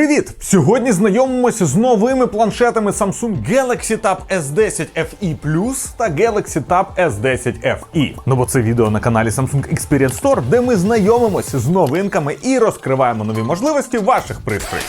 Привіт! Сьогодні знайомимося з новими планшетами Samsung Galaxy Tab S10 FE Plus та Galaxy Tab S10 FE. Ну бо це відео на каналі Samsung Experience Store, де ми знайомимося з новинками і розкриваємо нові можливості ваших пристроїв.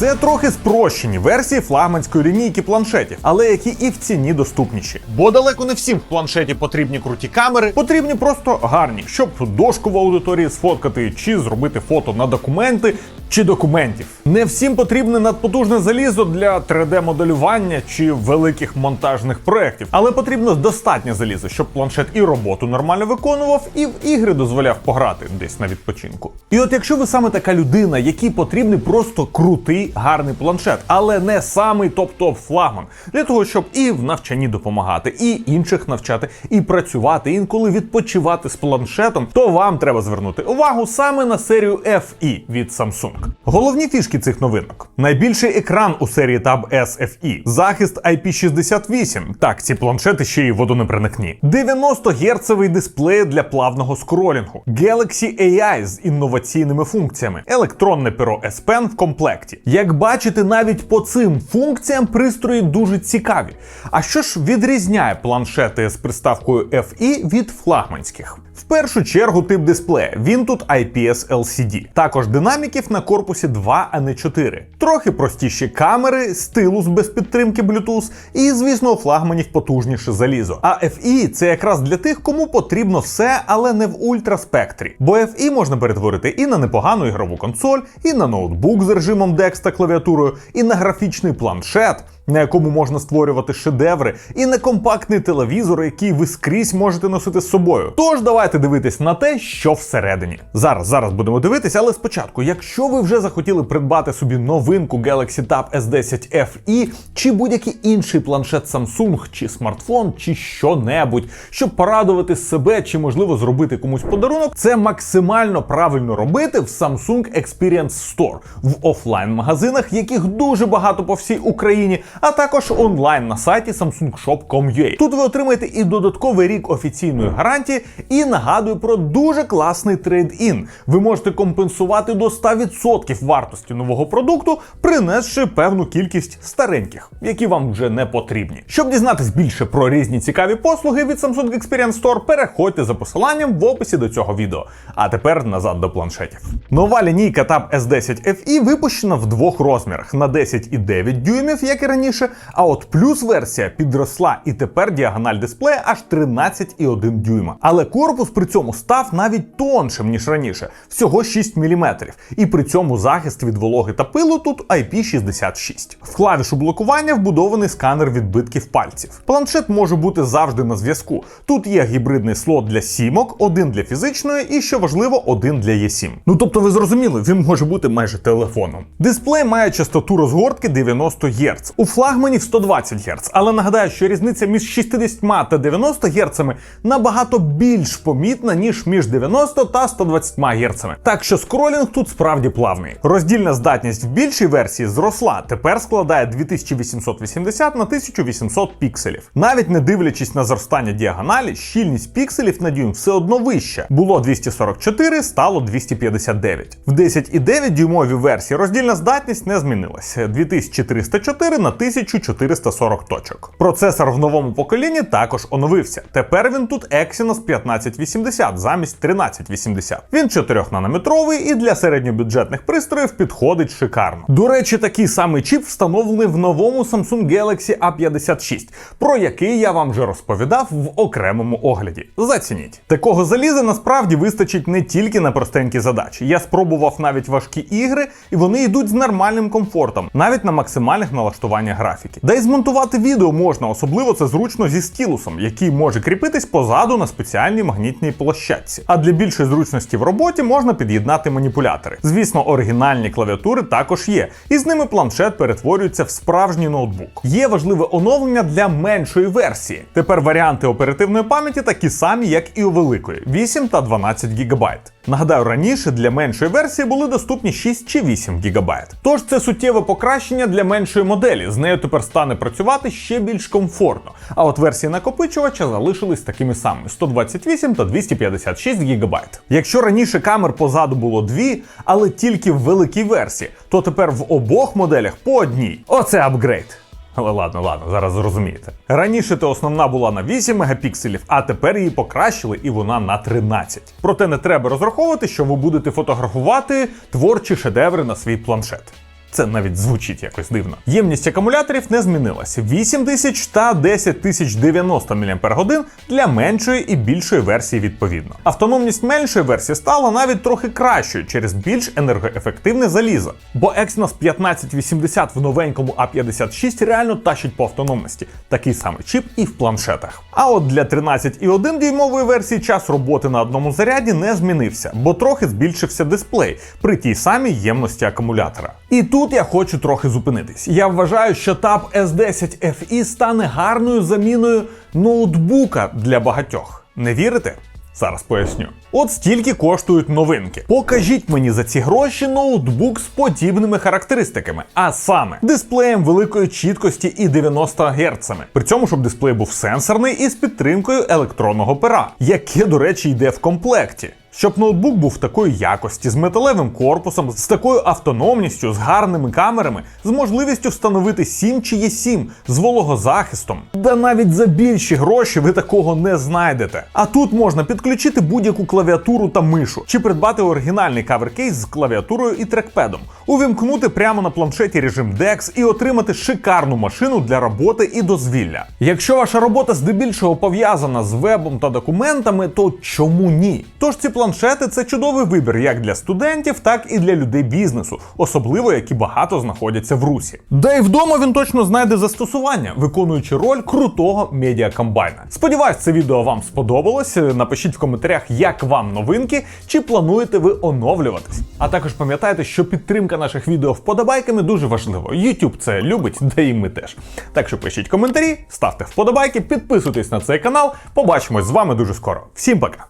Це трохи спрощені версії флагманської лінійки планшетів, але які і в ціні доступніші. Бо далеко не всім в планшеті потрібні круті камери, потрібні просто гарні, щоб дошку в аудиторії сфоткати чи зробити фото на документи. Чи документів не всім потрібне надпотужне залізо для 3D-моделювання чи великих монтажних проєктів, але потрібно достатнє залізо, щоб планшет і роботу нормально виконував, і в ігри дозволяв пограти десь на відпочинку. І от якщо ви саме така людина, якій потрібний просто крутий гарний планшет, але не самий топ-топ флагман, для того, щоб і в навчанні допомагати, і інших навчати, і працювати, і інколи відпочивати з планшетом, то вам треба звернути увагу саме на серію FE від Samsung. Головні фішки цих новинок: найбільший екран у серії Tab S FE, захист IP68. Так, ці планшети ще й водонепроникні. 90 герцовий дисплей для плавного скролінгу, Galaxy AI з інноваційними функціями, електронне перо S Pen в комплекті. Як бачите, навіть по цим функціям пристрої дуже цікаві. А що ж відрізняє планшети з приставкою FE від флагманських? В першу чергу тип дисплея. Він тут IPS LCD. Також динаміків на корпусі 2, а не 4. Трохи простіші камери, стилус без підтримки Bluetooth і, звісно, у флагманів потужніше залізо. А FE це якраз для тих, кому потрібно все, але не в ультраспектрі. Бо FE можна перетворити і на непогану ігрову консоль, і на ноутбук з режимом DeX та клавіатурою, і на графічний планшет на якому можна створювати шедеври, і не компактний телевізор, який ви скрізь можете носити з собою. Тож давайте дивитись на те, що всередині. Зараз зараз будемо дивитися, але спочатку, якщо ви вже захотіли придбати собі новинку Galaxy Tab S10 FE, чи будь-який інший планшет Samsung, чи смартфон, чи що-небудь, щоб порадувати себе, чи можливо зробити комусь подарунок, це максимально правильно робити в Samsung Experience Store в офлайн-магазинах, яких дуже багато по всій Україні а також онлайн на сайті samsungshop.com.ua. Тут ви отримаєте і додатковий рік офіційної гарантії, і нагадую про дуже класний трейд-ін. Ви можете компенсувати до 100% вартості нового продукту, принесши певну кількість стареньких, які вам вже не потрібні. Щоб дізнатись більше про різні цікаві послуги від Samsung Experience Store, переходьте за посиланням в описі до цього відео. А тепер назад до планшетів. Нова лінійка Tab S10 FE випущена в двох розмірах на 10,9 дюймів, як і раніше раніше. А от плюс версія підросла, і тепер діагональ дисплея аж 13,1 дюйма. Але корпус при цьому став навіть тоншим, ніж раніше, всього 6 мм. І при цьому захист від вологи та пилу тут IP66. В клавішу блокування вбудований сканер відбитків пальців. Планшет може бути завжди на зв'язку. Тут є гібридний слот для сімок, один для фізичної і, що важливо, один для E7. Ну тобто, ви зрозуміли, він може бути майже телефоном. Дисплей має частоту розгортки 90 Гц. У флагманів 120 Гц, але нагадаю, що різниця між 60 та 90 Гц набагато більш помітна, ніж між 90 та 120 Гц. Так що скролінг тут справді плавний. Роздільна здатність в більшій версії зросла, тепер складає 2880 на 1800 пікселів. Навіть не дивлячись на зростання діагоналі, щільність пікселів на дюйм все одно вища. Було 244, стало 259. В 10,9 дюймовій версії роздільна здатність не змінилася. 2304 на 1440 точок. Процесор в новому поколінні також оновився. Тепер він тут Exynos 1580 замість 1380. Він 4-нанометровий і для середньобюджетних пристроїв підходить шикарно. До речі, такий самий чіп встановлений в новому Samsung Galaxy A56, про який я вам вже розповідав в окремому огляді. Зацініть. Такого заліза насправді вистачить не тільки на простенькі задачі. Я спробував навіть важкі ігри, і вони йдуть з нормальним комфортом, навіть на максимальних налаштуваннях графіки. Да й змонтувати відео можна, особливо це зручно зі стілусом, який може кріпитись позаду на спеціальній магнітній площадці. А для більшої зручності в роботі можна під'єднати маніпулятори. Звісно, оригінальні клавіатури також є, і з ними планшет перетворюється в справжній ноутбук. Є важливе оновлення для меншої версії. Тепер варіанти оперативної пам'яті такі самі, як і у великої 8 та 12 ГБ. Нагадаю, раніше для меншої версії були доступні 6 чи 8 ГБ. Тож це суттєве покращення для меншої моделі. З нею тепер стане працювати ще більш комфортно. А от версії накопичувача залишились такими самими: 128 та 256 ГБ. Якщо раніше камер позаду було дві, але тільки в великій версії, то тепер в обох моделях по одній. Оце апгрейд. Але ладно, ладно, зараз зрозумієте. Раніше то основна була на 8 мегапікселів, а тепер її покращили і вона на 13. Проте не треба розраховувати, що ви будете фотографувати творчі шедеври на свій планшет. Це навіть звучить якось дивно. Ємність акумуляторів не змінилася: 8000 та 10090 мАч для меншої і більшої версії відповідно. Автономність меншої версії стала навіть трохи кращою через більш енергоефективне залізо. Бо Exynos 1580 в новенькому A56 реально тащить по автономності. Такий самий чіп і в планшетах. А от для 13,1 дюймової версії час роботи на одному заряді не змінився, бо трохи збільшився дисплей при тій самій ємності акумулятора. І тут я хочу трохи зупинитись. Я вважаю, що Tab S10 FE стане гарною заміною ноутбука для багатьох. Не вірите? Зараз поясню. От стільки коштують новинки. Покажіть мені за ці гроші ноутбук з подібними характеристиками, а саме дисплеєм великої чіткості і 90 Гц. При цьому, щоб дисплей був сенсорний і з підтримкою електронного пера, яке, до речі, йде в комплекті. Щоб ноутбук був такої якості, з металевим корпусом, з такою автономністю, з гарними камерами, з можливістю встановити 7 чи є 7 з вологозахистом. Да навіть за більші гроші ви такого не знайдете. А тут можна підключити будь-яку клавіатуру та мишу, чи придбати оригінальний каверкейс з клавіатурою і трекпедом, увімкнути прямо на планшеті режим DeX і отримати шикарну машину для роботи і дозвілля. Якщо ваша робота здебільшого пов'язана з вебом та документами, то чому ні? Тож ці планшети це чудовий вибір як для студентів, так і для людей бізнесу, особливо які багато знаходяться в русі. Да і вдома він точно знайде застосування, виконуючи роль крутого медіакомбайна. Сподіваюсь, це відео вам сподобалось. Напишіть в коментарях, як вам новинки, чи плануєте ви оновлюватись. А також пам'ятайте, що підтримка наших відео вподобайками дуже важливо. YouTube це любить, да і ми теж. Так що пишіть коментарі, ставте вподобайки, підписуйтесь на цей канал. Побачимось з вами дуже скоро. Всім пока!